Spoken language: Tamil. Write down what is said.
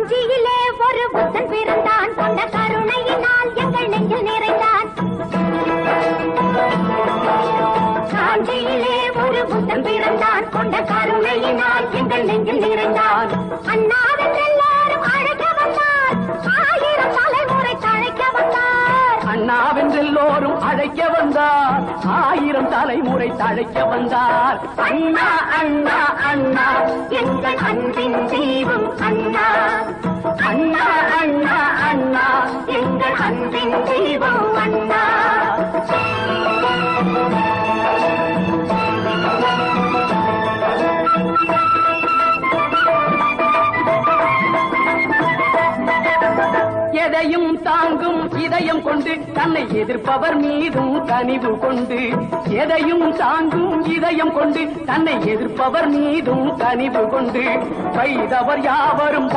காஞ்சியிலே ஒரு புத்தன் பிறந்தான். கொண்ட கருணையினால் எங்கள் நெஞ்சில் நிறைந்தான். காஞ்சியிலே ஒரு புத்தன் பிறந்தான். கொண்ட கருணையினால் எங்கள் நெஞ்சில் நிறைந்தான். அண்ணாவின் எல்லாரும் அழைக்க வந்தார். ஆயிரம் தலைமுறை தழைக்க வந்தார். அண்ணாவென்றெல்லோரும் அழைக்க வந்தார். ஆயிரம் தலைமுறை தழைக்க வந்தார். அண்ணா அண்ணா அண்ணா. எங்கள் அன்பின் தெய்வம் அண்ணா. அன்பின் தெய்வம் அண்ணா எதையும் தாங்கும் இதயம் கொண்டு தன்னை எதிர்ப்பவர் மீதும் கனிவு கொண்டு எதையும் தாங்கும் இதயம் கொண்டு தன்னை எதிர்ப்பவர் மீதும் கனிவு கொண்டு வைதவர் யாவரும்